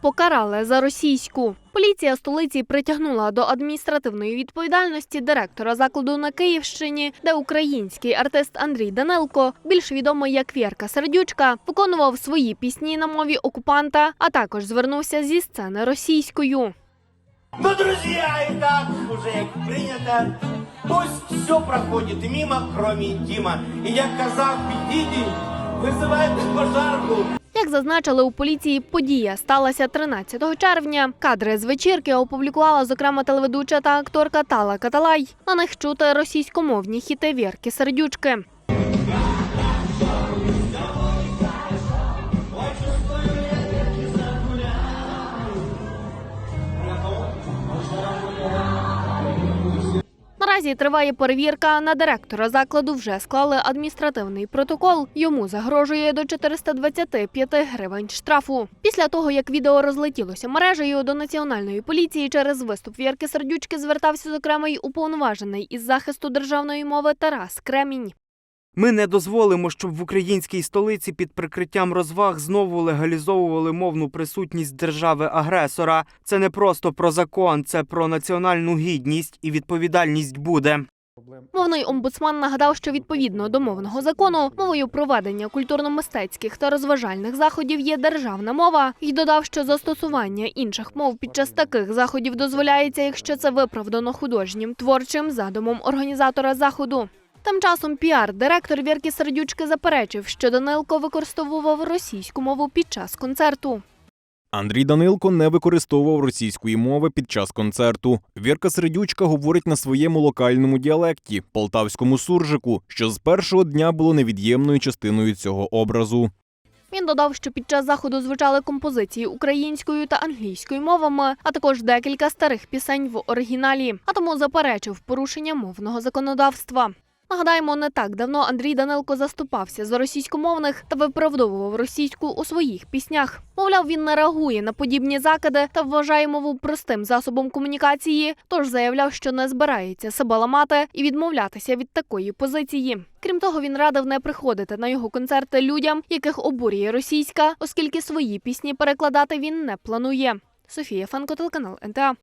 покарали за російську. Поліція столиці притягнула до адміністративної відповідальності директора закладу на Київщині, де український артист Андрій Данилко, більш відомий як Вірка Сердючка, виконував свої пісні на мові окупанта, а також звернувся зі сцени російською. Ну, друзья, и так уже как принято, пусть все проходит мимо, кроме Дима. И я казах Петиди вызывает пожарку. Як зазначили у поліції, подія сталася 13 червня. Кадри з вечірки опублікувала зокрема телеведуча та акторка Тала Каталай. На них чути російськомовні хіти Вірки Сердючки. Наразі триває перевірка. На директора закладу вже склали адміністративний протокол. Йому загрожує до 425 гривень штрафу. Після того, як відео розлетілося мережею, до національної поліції через виступ Вірки Сердючки звертався зокрема й уповноважений із захисту державної мови Тарас Кремінь. Ми не дозволимо, щоб в українській столиці під прикриттям розваг знову легалізовували мовну присутність держави-агресора. Це не просто про закон, це про національну гідність і відповідальність буде. Мовний омбудсман нагадав, що відповідно до мовного закону мовою проведення культурно-мистецьких та розважальних заходів є державна мова, і додав, що застосування інших мов під час таких заходів дозволяється, якщо це виправдано художнім творчим задумом організатора заходу. Тим часом піар-директор Вірки Сердючки заперечив, що Данилко використовував російську мову під час концерту. Андрій Данилко не використовував російської мови під час концерту. Вірка Середючка говорить на своєму локальному діалекті полтавському суржику, що з першого дня було невід'ємною частиною цього образу. Він додав, що під час заходу звучали композиції українською та англійською мовами, а також декілька старих пісень в оригіналі, а тому заперечив порушення мовного законодавства. Нагадаємо, не так давно Андрій Данилко заступався за російськомовних та виправдовував російську у своїх піснях. Мовляв, він не реагує на подібні закиди та вважає мову простим засобом комунікації, тож заявляв, що не збирається себе ламати і відмовлятися від такої позиції. Крім того, він радив не приходити на його концерти людям, яких обурює російська, оскільки свої пісні перекладати він не планує. Софія Фанко, телеканал НТА.